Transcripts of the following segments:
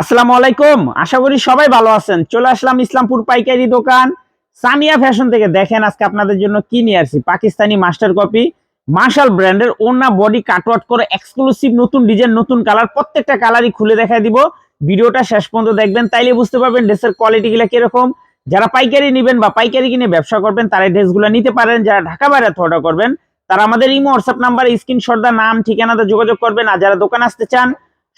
আসসালামু আলাইকুম। আশা করি সবাই ভালো আছেন। চলে আসলাম ইসলামপুর পাইকারি দোকান। সামিয়া ফ্যাশন থেকে দেখেন আজকে আপনাদের জন্য কি নিয়ে আসছি। Pakistani master copy. মার্শাল ব্র্যান্ডের ওনা বডি কাটওয়াট করে এক্সক্লুসিভ নতুন ডিজাইন নতুন কালার প্রত্যেকটা কালারই খুলে দেখাই দিব। ভিডিওটা শেষ পর্যন্ত দেখবেন, তাইলে বুঝতে পারবেন ড্রেসের কোয়ালিটি গুলা কীরকম। যারা পাইকারি নেবেন বা পাইকারি কিনে ব্যবসা করবেন, তারা ড্রেসগুলো নিতে পারেন। যারা ঢাকা বাইরে অর্ডার করবেন, তারা আমাদের ইমো হোয়াটসঅ্যাপ নাম্বার স্ক্রিনশট দা নাম ঠিকানাতে যোগাযোগ করবেন। আর যারা দোকান আসতে চান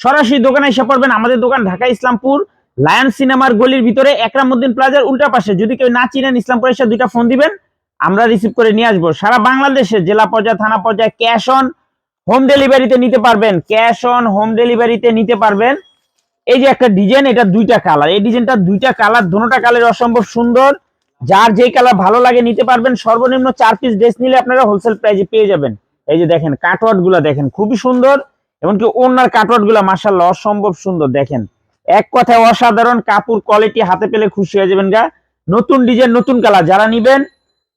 সরাসরি দোকানে এসে পড়বেন আমাদের দোকান ঢাকা ইসলামপুর, লায়ন সিনেমার গলির ভিতরে একরামুদ্দিন প্লাজার উল্টা পাশে। যদি কেউ না চিনেন ইসলামপুর এসে দুইটা ফোন দিবেন, আমরা রিসিভ করে নিয়ে আসব। সারা বাংলাদেশে জেলা পর্যায়ে, থানা পর্যায়ে ক্যাশ অন হোম ডেলিভারিতে নিতে পারবেন। ক্যাশ অন হোম ডেলিভারিতে নিতে পারবেন। এই যে একটা ডিজাইন এটা দুইটা কালার এই ডিজাইনটা দুইটা কালার দুটোটা কালার অসম্ভব সুন্দর। যার যেই কালার ভালো লাগে নিতে পারবেন। সর্বনিম্ন চার পিস ড্রেস নিলে আপনারা হোলসেল প্রাইসে পেয়ে যাবেন। এই যে দেখেন কাটওয়ার্ডগুলা দেখেন, খুবই সুন্দর। এমনকি ওনার কাটওয়ার্ডগুলা মাসাল্লাহ অসম্ভব সুন্দর, দেখেন। এক কথায় অসাধারণ, কাপড় কোয়ালিটি হাতে পেলে খুশি হয়ে যাবেন গা। নতুন ডিজাইন নতুন কালার যারা নিবেন,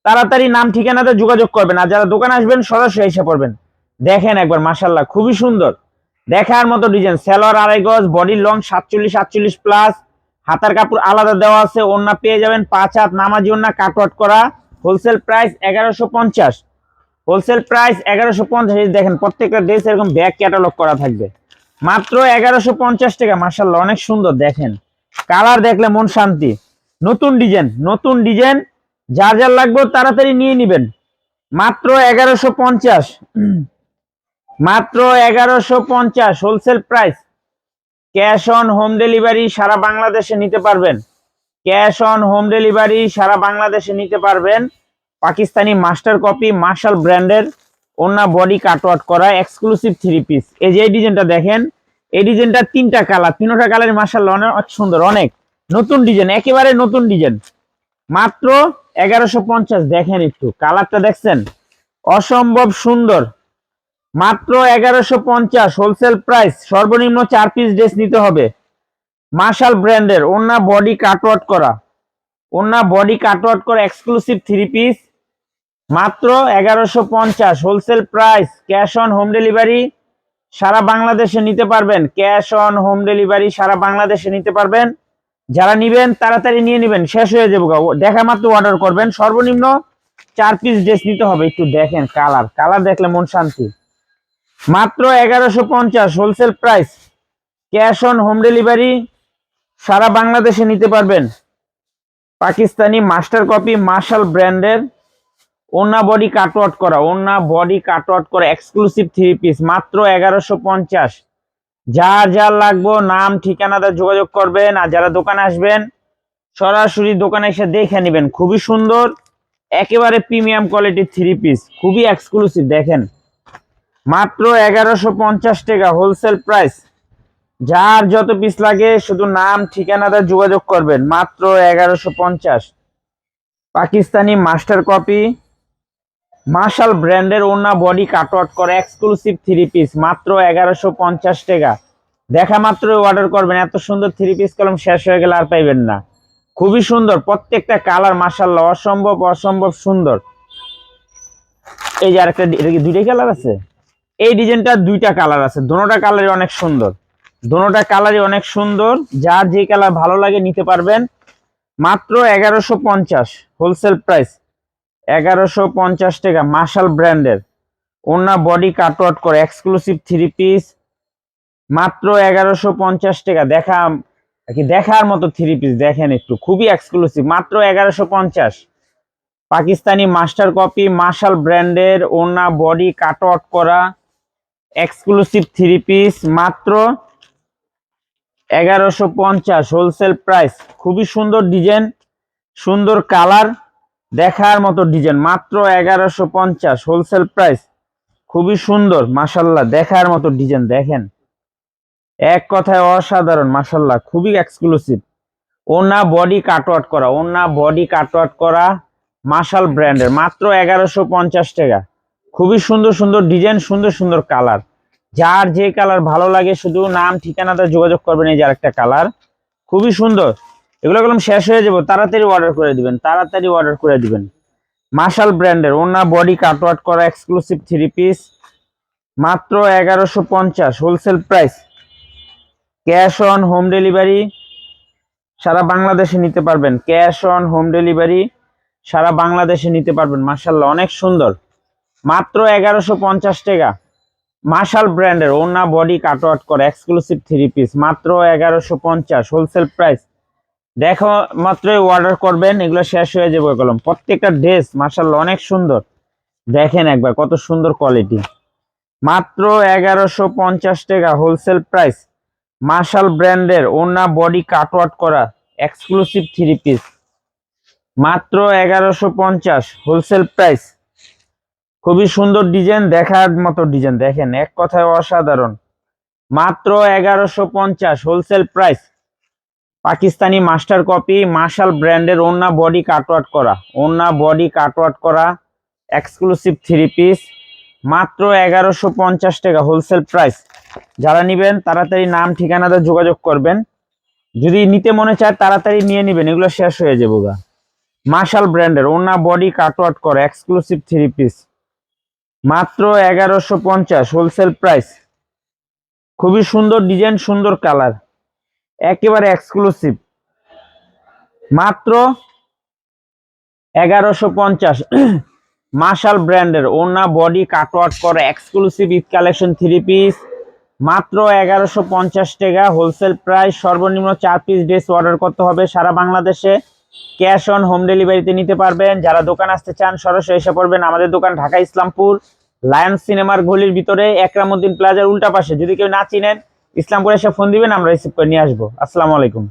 তাড়াতাড়ি নাম, ঠিকানাতে যোগাযোগ করবেন আর যারা দোকানে আসবেন, সরাসরি এসে পড়বেন। দেখেন একবার মাসাল্লাহ খুবই সুন্দর। দেখার মতো ডিজাইন সেলোয়ার আড়াই গজ বডি লং সাতচল্লিশ সাতচল্লিশ প্লাস হাতার কাপড় আলাদা দেওয়া আছে ওন্না পেয়ে যাবেন পাঁচ হাত, নামাজি ওন্না কাটওয়াট করা হোলসেল প্রাইস এগারোশো পঞ্চাশ। হোলসেল প্রাইস এগারোশো পঞ্চাশ দেখেন, প্রত্যেকটা ড্রেস এরকম ব্যাগ ক্যাটালগ করা থাকবে। মাত্র এগারোশো পঞ্চাশ টাকা মার্শাল্লাহ অনেক সুন্দর, দেখেন। কালার দেখলে মন শান্তি। নতুন ডিজাইন নতুন ডিজাইন যার যার লাগবে তাড়াতাড়ি নিয়ে নিবেন। মাত্র এগারোশো পঞ্চাশ। মাত্র এগারোশো পঞ্চাশ, wholesale price. Cash on home delivery সারা বাংলাদেশে নিতে পারবেন। ক্যাশ অন হোম ডেলিভারি সারা বাংলাদেশে নিতে পারবেন। পাকিস্তানি মাস্টার কপি, মার্শাল ব্র্যান্ডের ওনা বডি কাটওয়াট করা এক্সক্লুসিভ থ্রি পিস এই যে ডিজাইনটা দেখেন, এই ডিজাইনটা তিনটা কালার তিনটা কালার মার্শাল অনেক সুন্দর, অনেক। নতুন ডিজাইন, একেবারে নতুন ডিজাইন। মাত্র এগারোশো পঞ্চাশ, দেখেন একটু, কালারটা দেখছেন? অসম্ভব সুন্দর। মাত্র এগারোশো পঞ্চাশ হোলসেল প্রাইস সর্বনিম্ন চার পিস ড্রেস নিতে হবে। মার্শাল ব্র্যান্ডের ওনা বডি কাটওয়াট করা ওনা বডি কাটওয়াট করা এক্সক্লুসিভ থ্রি পিস মাত্র এগারোশো পঞ্চাশ wholesale price cash on home delivery সারা বাংলাদেশে নিতে পারবেন। ক্যাশ অন হোম ডেলিভারি সারা বাংলাদেশে নিতে পারবেন। যারা নিবেন, তাড়াতাড়ি নিয়ে নেবেন, শেষ হয়ে যাব। দেখা মাত্র অর্ডার করবেন। সর্বনিম্ন চার পিস ড্রেস নিতে হবে। একটু দেখেন কালার কালার দেখলে মন শান্তি। মাত্র এগারোশো পঞ্চাশ wholesale price cash on home delivery সারা বাংলাদেশে নিতে পারবেন। পাকিস্তানি মাস্টার কপি মার্শাল ব্র্যান্ডের ওনা বডি কাটওয়াট করা ওনা বডি কাটওয়াট করা এক্সক্লুসিভ থ্রি পিস মাত্র এগারোশো পঞ্চাশ। যার যার লাগবো, নাম, ঠিকানাতে যোগাযোগ করবেন আর যারা দোকানে আসবেন, সরাসরি দোকানে এসে দেখে নেবেন। খুবই সুন্দর, একেবারে প্রিমিয়াম কোয়ালিটির থ্রি পিস খুবই এক্সক্লুসিভ দেখেন। মাত্র এগারোশো পঞ্চাশ টাকা হোলসেল প্রাইস যার যত পিস লাগে, শুধু নাম, ঠিকানাতে যোগাযোগ করবেন। মাত্র এগারোশো পঞ্চাশ। পাকিস্তানি মাস্টার কপি মার্শাল ব্র্যান্ডের ওনা বডি কাটওয়াট করে এক্সক্লুসিভ থ্রি পিস মাত্র এগারোশো পঞ্চাশ টাকা। দেখা মাত্র অর্ডার করবেন, এত সুন্দর থ্রি পিস কলম শেষ হয়ে গেলে আর পাইবেন না। খুবই সুন্দর, প্রত্যেকটা কালার মার্শাল্লাহ অসম্ভব অসম্ভব সুন্দর। এই যে আরেকটা দুইটাই কালার আছে? এই ডিজাইনটা দুইটা কালার আছে, দোনোটা কালারই অনেক সুন্দর। দোনোটা কালারই অনেক সুন্দর, যার যে কালার ভালো লাগে নিতে পারবেন। মাত্র এগারোশো পঞ্চাশ হোলসেল প্রাইস এগারোশো পঞ্চাশ টাকা মার্শাল ব্র্যান্ডের ওনা বডি কাটওয়াট করে এক্সক্লুসিভ থ্রি পিস মাত্র এগারোশো পঞ্চাশ টাকা, দেখা দেখার মতো থ্রি পিস দেখেন একটু, খুবই এক্সক্লুসিভ মাত্র এগারোশো পঞ্চাশ। পাকিস্তানি মাস্টার কপি মার্শাল ব্র্যান্ডের ওনা বডি কাটওয়াট করা এক্সক্লুসিভ থ্রি পিস মাত্র এগারোশো পঞ্চাশ হোলসেল প্রাইস খুবই সুন্দর ডিজাইন সুন্দর কালার দেখার মতো ডিজাইন মাত্র এগারোশো পঞ্চাশ হোলসেল প্রাইস খুবই সুন্দর মাসাল্লাহ দেখার মতো ডিজাইন দেখেন। এক কথায় অসাধারণ মাসাল্লাহ খুবই এক্সক্লুসিভ ওনা বডি কাটওয়াট করা, ওনা বডি কাটওয়াট করা মার্শাল ব্র্যান্ডের মাত্র এগারোশো পঞ্চাশ টাকা। খুবই সুন্দর সুন্দর ডিজাইন সুন্দর সুন্দর কালার যার যে কালার ভালো লাগে, শুধু নাম ঠিকানাতে যোগাযোগ করবেন এই যার একটা কালার খুবই সুন্দর। এগুলো কলম শেষ হয়ে যাব, তাড়াতাড়ি অর্ডার করে দিবেন, তাড়াতাড়ি অর্ডার করে দিবেন। মার্শাল ব্র্যান্ডের ওনা বডি কাটওয়াট করা এক্সক্লুসিভ থ্রি পিস মাত্র এগারোশো পঞ্চাশ wholesale price cash on home delivery সারা বাংলাদেশে নিতে পারবেন। ক্যাশ অন হোম ডেলিভারি সারা বাংলাদেশে নিতে পারবেন মার্শাল্লাহ অনেক সুন্দর। মাত্র এগারোশো পঞ্চাশ টাকা। মার্শাল ব্র্যান্ডের ওনা বডি কাটওয়ার্ট করা এক্সক্লুসিভ থ্রি পিস মাত্র এগারোশো পঞ্চাশ হোলসেল প্রাইস দেখো মাত্রই অর্ডার করবেন, এগুলো শেষ হয়ে যাবে কলম। প্রত্যেকটা ড্রেস মার্শাল্লাহ অনেক সুন্দর। দেখেন একবার, কত সুন্দর কোয়ালিটি মাত্র এগারোশো পঞ্চাশ টাকা হোলসেল প্রাইস মার্শাল ব্র্যান্ডের ওনা বডি কাটওয়ার্ট করা এক্সক্লুসিভ থ্রি পিস মাত্র এগারোশো পঞ্চাশ হোলসেল প্রাইস খুবই সুন্দর ডিজাইন দেখার মতো ডিজাইন দেখেন, এক কথায় অসাধারণ। মাত্র এগারোশো পঞ্চাশ wholesale price Pakistani master copy, Marshal ব্র্যান্ডের ওনা বডি কাটওয়ার্ট করা। ওনা বডি কাটওয়ার্ট করা এক্সক্লুসিভ থ্রি পিস মাত্র এগারোশো পঞ্চাশ টাকা হোলসেল প্রাইস যারা নেবেন, তাড়াতাড়ি নাম, ঠিকানাতে যোগাযোগ করবেন। যদি নিতে মনে চায়, তাড়াতাড়ি নিয়ে নেবেন, এগুলো শেষ হয়ে যাব গা। মার্শাল ব্র্যান্ডের ওনা বডি কাটওয়ার্ট করা এক্সক্লুসিভ থ্রি পিস মাত্র এগারোশো পঞ্চাশ হোলসেল প্রাইস খুবই সুন্দর ডিজাইন সুন্দর কালার একেবারে এক্সক্লুসিভ মাত্র এগারোশো পঞ্চাশ। মার্শাল ব্র্যান্ডের ওনা বডি কাটওয়ার্ক করে exclusive Eid collection three piece মাত্র এগারোশো পঞ্চাশ টাকা হোলসেল প্রাইস সর্বনিম্ন চার পিস ড্রেস অর্ডার করতে হবে সারা বাংলাদেশে। ক্যাশ অন হোম ডেলিভারিতে নিতে পারবেন। যারা দোকান আসতে চান, সরাসরি এসে পড়বেন আমাদের দোকান ঢাকা ইসলামপুর। লায়ন সিনেমার গলির ভিতরে, একরামুদ্দিন প্লাজার উল্টা পাশে। যদি কেউ না চিনেন ইসলামপুর এসে ফোন দিবেন আমরা রিসিভ করে নিয়ে আসব। আসসালামু আলাইকুম।